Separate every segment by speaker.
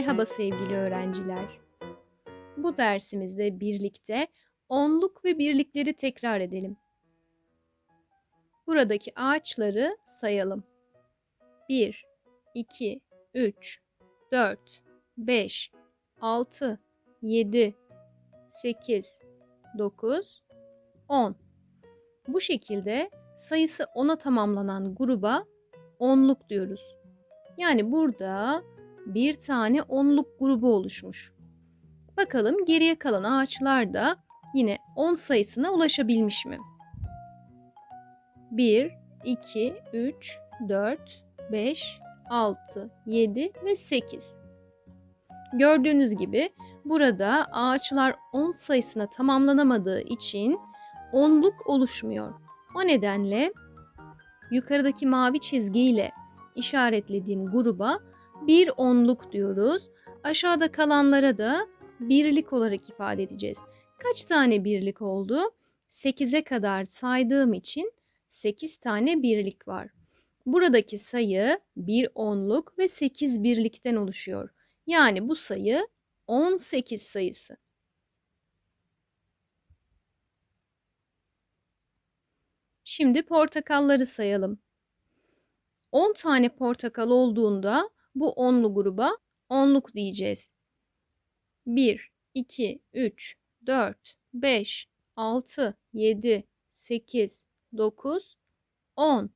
Speaker 1: Merhaba sevgili öğrenciler. Bu dersimizde birlikte onluk ve birlikleri tekrar edelim. Buradaki ağaçları sayalım. 1, 2, 3, 4, 5, 6, 7, 8, 9, 10. Bu şekilde sayısı 10'a tamamlanan gruba onluk diyoruz. Yani burada bir tane onluk grubu oluşmuş. Bakalım geriye kalan ağaçlar da yine 10 sayısına ulaşabilmiş mi? 1, 2, 3, 4, 5, 6, 7 ve 8. Gördüğünüz gibi burada ağaçlar 10 sayısına tamamlanamadığı için onluk oluşmuyor. O nedenle yukarıdaki mavi çizgiyle işaretlediğim gruba bir onluk diyoruz. Aşağıda kalanlara da birlik olarak ifade edeceğiz. Kaç tane birlik oldu? 8'e kadar saydığım için 8 tane birlik var. Buradaki sayı bir onluk ve 8 birlikten oluşuyor. Yani bu sayı 18 sayısı. Şimdi portakalları sayalım. 10 tane portakal olduğunda bu onlu gruba onluk diyeceğiz. 1, 2, 3, 4, 5, 6, 7, 8, 9, 10.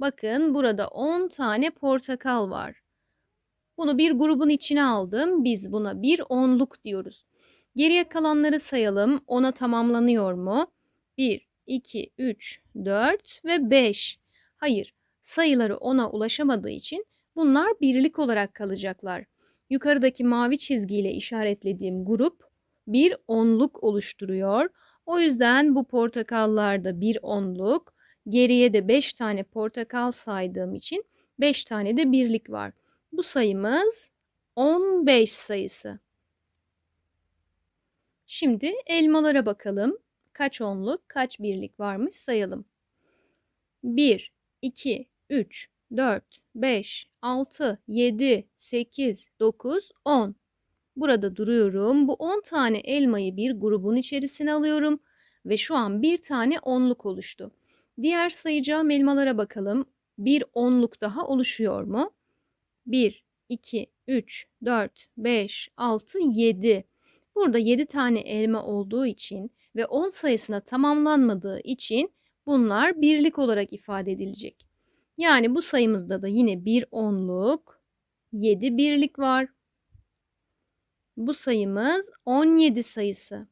Speaker 1: Bakın burada 10 tane portakal var. Bunu bir grubun içine aldım. Biz buna bir onluk diyoruz. Geriye kalanları sayalım. 10'a tamamlanıyor mu? 1, 2, 3, 4 ve 5. Hayır, sayıları 10'a ulaşamadığı için bunlar birlik olarak kalacaklar. Yukarıdaki mavi çizgiyle işaretlediğim grup bir onluk oluşturuyor. O yüzden bu portakallarda bir onluk, geriye de 5 tane portakal saydığım için 5 tane de birlik var. Bu sayımız 15 sayısı. Şimdi elmalara bakalım. Kaç onluk, kaç birlik varmış sayalım. 1, 2, 3, 4, 5, 6, 7, 8, 9, 10. Burada duruyorum. Bu 10 tane elmayı bir grubun içerisine alıyorum ve şu an bir tane onluk oluştu. Diğer sayacağım elmalara bakalım. Bir onluk daha oluşuyor mu? 1, 2, 3, 4, 5, 6, 7. Burada 7 tane elma olduğu için ve 10 sayısına tamamlanmadığı için bunlar birlik olarak ifade edilecek. Yani bu sayımızda da yine bir onluk, 7 birlik var. Bu sayımız 17 sayısı.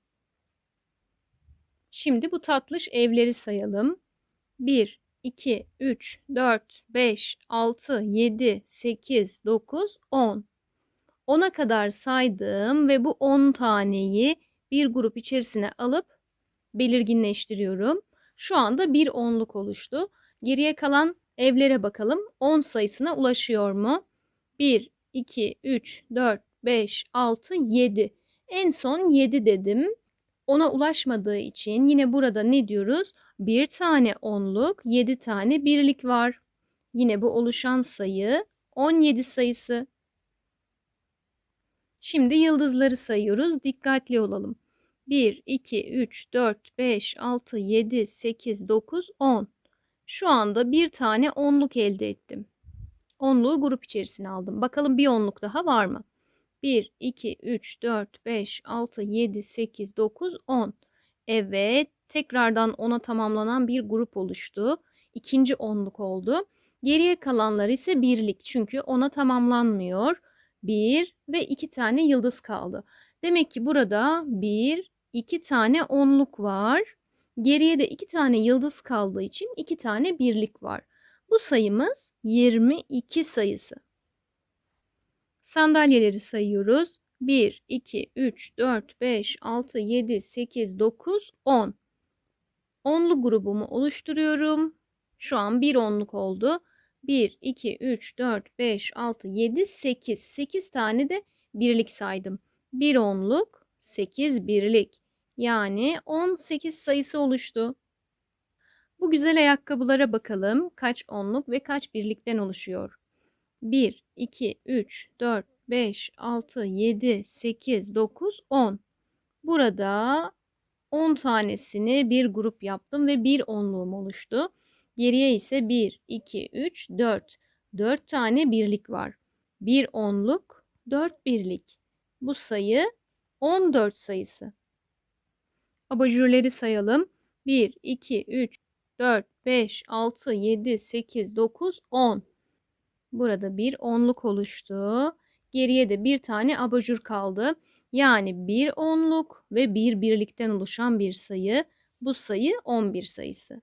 Speaker 1: Şimdi bu tatlış evleri sayalım. 1, 2, 3, 4, 5, 6, 7, 8, 9, 10. 10'a kadar saydım ve bu 10 taneyi bir grup içerisine alıp belirginleştiriyorum. Şu anda bir onluk oluştu. Geriye kalan evlere bakalım. 10 sayısına ulaşıyor mu? 1, 2, 3, 4, 5, 6, 7. En son 7 dedim. Ona ulaşmadığı için yine burada ne diyoruz? Bir tane onluk, 7 tane birlik var. Yine bu oluşan sayı 17 sayısı. Şimdi yıldızları sayıyoruz. Dikkatli olalım. 1, 2, 3, 4, 5, 6, 7, 8, 9, 10. Şu anda bir tane onluk elde ettim. Onluğu grup içerisine aldım. Bakalım bir onluk daha var mı? 1, 2, 3, 4, 5, 6, 7, 8, 9, 10. Evet, tekrardan 10'a tamamlanan bir grup oluştu. İkinci onluk oldu. Geriye kalanlar ise birlik çünkü 10'a tamamlanmıyor. 1 ve 2 tane yıldız kaldı. Demek ki burada 1, 2 tane onluk var. Geriye de 2 tane yıldız kaldığı için 2 tane birlik var. Bu sayımız 22 sayısı. Sandalyeleri sayıyoruz. 1, 2, 3, 4, 5, 6, 7, 8, 9, 10. Onlu grubumu oluşturuyorum. Şu an bir onluk oldu. 1, 2, 3, 4, 5, 6, 7, 8. 8 tane de birlik saydım. Bir onluk, 8 birlik. Yani 18 sayısı oluştu. Bu güzel ayakkabılara bakalım. Kaç onluk ve kaç birlikten oluşuyor? 1, 2, 3, 4, 5, 6, 7, 8, 9, 10. Burada 10 tanesini bir grup yaptım ve bir onluğum oluştu. Geriye ise 1, 2, 3, 4. 4 tane birlik var. Bir onluk, 4 birlik. Bu sayı 14 sayısı. Abajurleri sayalım. 1, 2, 3, 4, 5, 6, 7, 8, 9, 10. Burada bir onluk oluştu. Geriye de bir tane abajur kaldı. Yani bir onluk ve bir birlikten oluşan bir sayı. Bu sayı 11 sayısı.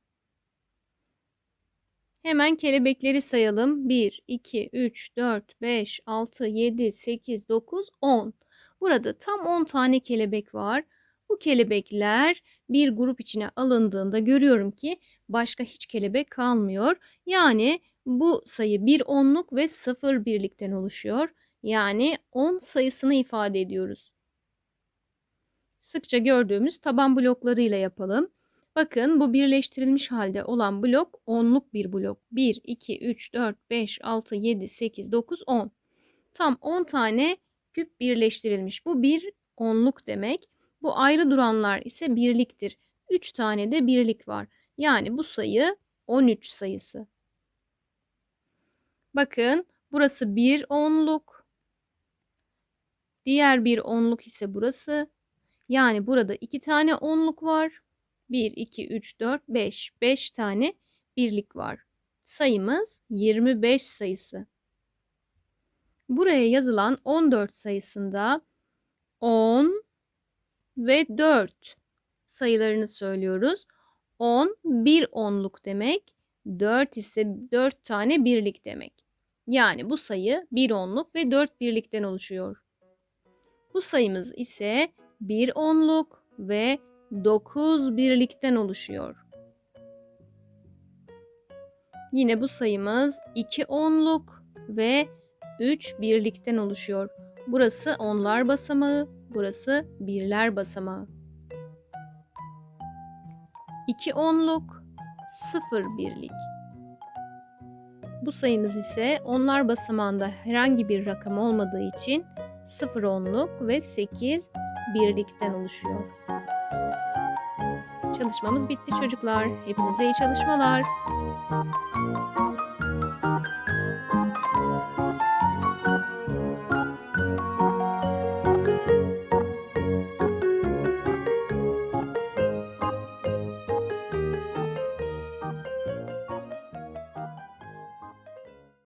Speaker 1: Hemen kelebekleri sayalım. 1, 2, 3, 4, 5, 6, 7, 8, 9, 10. Burada tam 10 tane kelebek var. Bu kelebekler bir grup içine alındığında görüyorum ki başka hiç kelebek kalmıyor. Yani bu sayı bir onluk ve sıfır birlikten oluşuyor. Yani 10 sayısını ifade ediyoruz. Sıkça gördüğümüz taban bloklarıyla yapalım. Bakın bu birleştirilmiş halde olan blok onluk bir blok. 1, 2, 3, 4, 5, 6, 7, 8, 9, 10. Tam 10 tane küp birleştirilmiş. Bu bir onluk demek. Bu ayrı duranlar ise birliktir. 3 tane de birlik var. Yani bu sayı 13 sayısı. Bakın burası bir onluk. Diğer bir onluk ise burası. Yani burada iki tane onluk var. 1, 2, 3, 4, 5. 5 tane birlik var. Sayımız 25 sayısı. Buraya yazılan 14 sayısında 10 ve 4 sayılarını söylüyoruz. 10 bir onluk demek. 4 ise 4 tane birlik demek. Yani bu sayı bir onluk ve 4 birlikten oluşuyor. Bu sayımız ise bir onluk ve 9 birlikten oluşuyor. Yine bu sayımız 2 onluk ve 3 birlikten oluşuyor. Burası onlar basamağı, burası birler basamağı. 2 onluk, 0 birlik. Bu sayımız ise onlar basamağında herhangi bir rakam olmadığı için 0 onluk ve 8 birlikten oluşuyor. Çalışmamız bitti çocuklar. Hepinize iyi çalışmalar.